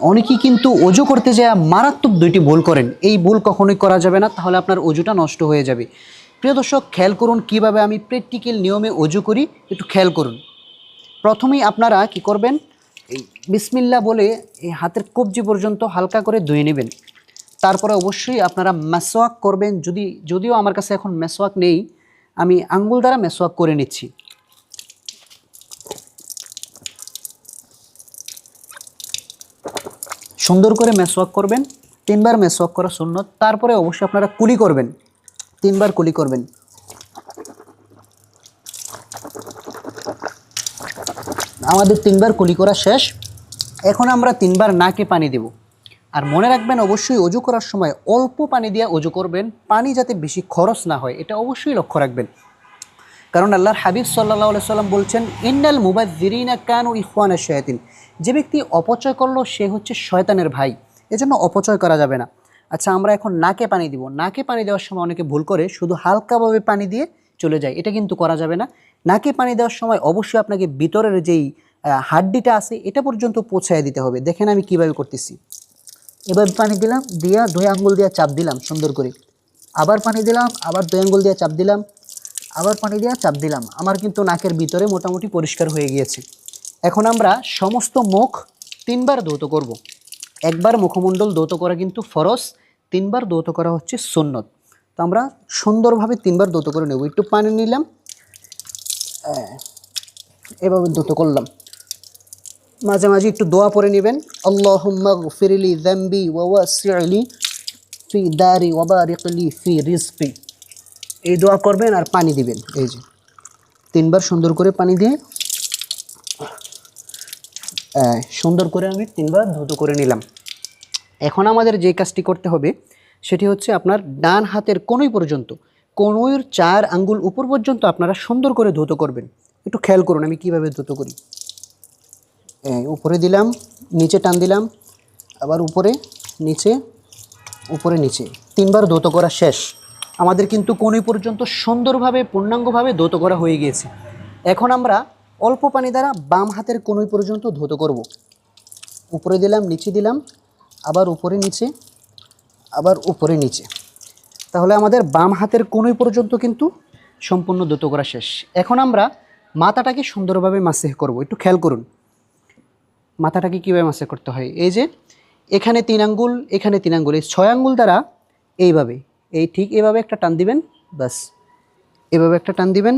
অনেকেই কিন্তু অজু করতে যায়, মারাত্মক দুইটি ভুল করেন। এই ভুল কখনোই করা যাবে না, তাহলে আপনার অজুটা নষ্ট হয়ে যাবে। প্রিয় দর্শক, খেয়াল করুন কীভাবে আমি প্র্যাকটিক্যাল নিয়মে অজু করি, একটু খেয়াল করুন। প্রথমেই আপনারা কি করবেন, এই বিসমিল্লা বলে এই হাতের কবজি পর্যন্ত হালকা করে ধুয়ে নেবেন। তারপরে অবশ্যই আপনারা মেসোয়াক করবেন। যদি, যদিও আমার কাছে এখন মেসোয়াক নেই, আমি আঙ্গুল দ্বারা মেসোয়াক করে নিচ্ছি। সুন্দর করে মেসওয়াক করবেন, তিনবার মেসওয়াক করা সুন্নত। তারপরে অবশ্যই আপনারা কুলি করবেন, তিনবার কুলি করবেন। আমাদের তিনবার কুলি করা শেষ। এখন আমরা তিনবার নাকে পানি দেব। আর মনে রাখবেন, অবশ্যই অজু করার সময় অল্প পানি দিয়ে অজু করবেন। পানি যাতে বেশি খরচ না হয়, এটা অবশ্যই লক্ষ্য রাখবেন। কারণ আল্লাহর হাবিব সাল্লাহ সাল্লাম বলছেন, ইন্নাল মুবাজিরিনা কান ও ইফওয়ানের শয়াতিন। যে ব্যক্তি অপচয় করল, সে হচ্ছে শয়তানের ভাই। এজন্য অপচয় করা যাবে না। আচ্ছা আমরা এখন নাকে পানি দিব। নাকে পানি দেওয়ার সময় অনেকে ভুল করে, শুধু হালকাভাবে পানি দিয়ে চলে যায়। এটা কিন্তু করা যাবে না। নাকে পানি দেওয়ার সময় অবশ্যই আপনাকে ভিতরের যেই হাড্ডিটা আছে, এটা পর্যন্ত পৌঁছায় দিতে হবে। দেখেন আমি কীভাবে করতেছি। এবার পানি দিলাম, দিয়া দুই আঙ্গুল দিয়ে চাপ দিলাম সুন্দর করে। আবার পানি দিলাম, আবার দুই আঙ্গুল দিয়ে চাপ দিলাম। আবার পানি দিয়ে চাপ দিলাম। আমার কিন্তু নাকের ভিতরে মোটামুটি পরিষ্কার হয়ে গিয়েছে। এখন আমরা সমস্ত মুখ তিনবার ধৌত করব। একবার মুখমণ্ডল ধৌত করা কিন্তু ফরজ, তিনবার ধৌত করা হচ্ছে সুন্নত। তো আমরা সুন্দরভাবে তিনবার দৌত করে নেব। একটু পানি নিলাম। এভাবে ধৌত করলাম। মাঝে মাঝে একটু দোয়া পরে নেবেন। আল্লাহুম্মা ফিরিলি ওয়া ওয়াসি'লি ফি ফি রিজকি। এই দোয়া করবেন আর পানি দিবেন। এই যে, তিনবার সুন্দর করে পানি দিয়ে সুন্দর করে আমি তিনবার ধুত করে নিলাম। এখন আমাদের যে কাজটি করতে হবে, সেটি হচ্ছে আপনার ডান হাতের কোনোই পর্যন্ত কোনোইর চার আঙ্গুল উপর পর্যন্ত আপনারা সুন্দর করে ধুত করবেন। একটু খেয়াল করুন আমি কীভাবে ধুত করি। উপরে দিলাম, নিচে টান দিলাম, আবার উপরে, নিচে উপরে নিচে। তিনবার ধৌত করা শেষ। আমাদের কিন্তু কোনই পর্যন্ত সুন্দরভাবে, পূর্ণাঙ্গভাবে ধৌত করা হয়ে গিয়েছে। এখন আমরা অল্প পানি দ্বারা বাম হাতের কোনই পর্যন্ত ধৌত করব। উপরে দিলাম, নিচে দিলাম, আবার উপরে নিচে, আবার উপরে নিচে। তাহলে আমাদের বাম হাতের কোনই পর্যন্ত কিন্তু সম্পূর্ণ ধৌত করা শেষ। এখন আমরা মাথাটাকে সুন্দরভাবে মাসেহ করব। একটু খেয়াল করুন। মাথাটাকে কীভাবে মাসে করতে হয়? এই যে, এখানে তিন আঙ্গুল, এখানে তিন আঙ্গুল। এই ছয় আঙ্গুল দ্বারা এইভাবে এই ঠিক এভাবে একটা টান দিবেন বাস এভাবে একটা টান দিবেন।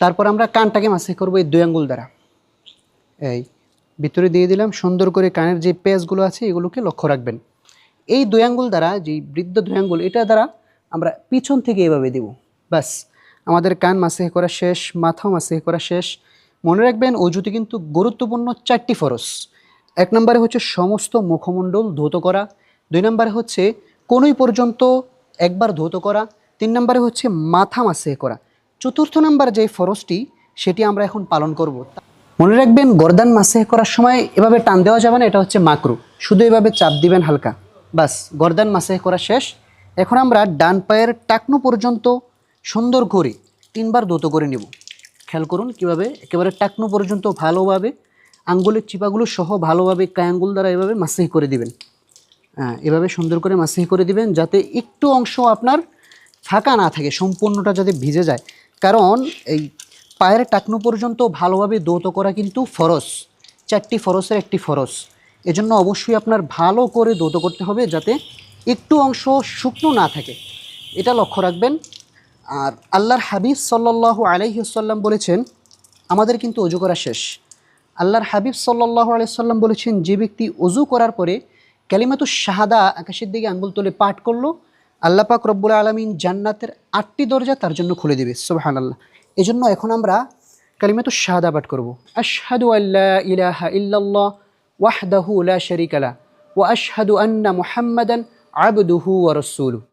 তারপর আমরা কানটাকে মাসে করব এই দুই আঙ্গুল দ্বারা। এই ভিতরে দিয়ে দিলাম, সুন্দর করে কানের যে পেজগুলো আছে এগুলোকে লক্ষ্য রাখবেন। এই দুই আঙ্গুল দ্বারা যে বৃদ্ধ দুই আঙ্গুল, এটা দ্বারা আমরা পিছন থেকে এভাবে দেব বাস আমাদের কান মাসে করা শেষ, মাথাও মাসে করা শেষ। মনে রাখবেন, অজুতে কিন্তু গুরুত্বপূর্ণ চারটি ফরস। এক নম্বরে হচ্ছে সমস্ত মুখমণ্ডল ধৌত করা দুই নম্বরে হচ্ছে কোনোই পর্যন্ত একবার ধৌত করা, তিন নম্বরে হচ্ছে মাথা মাসে করা। চতুর্থ নাম্বার যে ফরজটি, সেটি আমরা এখন পালন করব। মনে রাখবেন, গরদান মাসে করার সময় এভাবে টান দেওয়া যাবে না, এটা হচ্ছে মাকরু। শুধু এভাবে চাপ দিবেন হালকা, বাস, গরদান মাসে করা শেষ। এখন আমরা ডান পায়ের টাকনু পর্যন্ত সুন্দর করে তিনবার ধৌত করে নেব। খেয়াল করুন কীভাবে, একেবারে টাকনু পর্যন্ত ভালোভাবে, আঙ্গুলের চিপাগুলো সহ ভালোভাবে কায়াঙ্গুল দ্বারা এভাবে মাসিহ করে দিবেন। হ্যাঁ এভাবে সুন্দর করে মাসিহ করে দিবেন যাতে একটু অংশ আপনার ফাঁকা না থাকে, সম্পূর্ণটা যাতে ভিজে যায়। কারণ এই পায়ের টাকনু পর্যন্ত ভালোভাবে দৌত করা কিন্তু ফরস চারটি ফরসের একটি ফরজ। এজন্য অবশ্যই আপনার ভালো করে দৌত করতে হবে যাতে একটু অংশ শুকনো না থাকে। এটা লক্ষ্য রাখবেন। আর আল্লাহর হাবিব সাল্লাহ আলাইসাল্লাম বলেছেন, আমাদের কিন্তু অজু করা শেষ। আল্লাহর হাবিব সাল্লাহ আলাইসাল্লাম বলেছেন, যে ব্যক্তি অজু করার পরে ক্যালিমাতু শাহাদা আকাশের দিকে আঙ্গুল তুলে পাঠ করল, আল্লাহ পাক রব্বুল আলমিন জান্নাতের আটটি দরজা তার জন্য খুলে দেবে সোহান আল্লাহ এই জন্য এখন আমরা কালিমাতু শাহাদা পাঠ করব। আশহাদু আল্লাহ ইলাহা ইল্লাল্লাহ ওয়াহদাহু লা শরিক লা, ওয়া আশহাদু আন্না মুহাম্মাদান আবদুহু ওয়া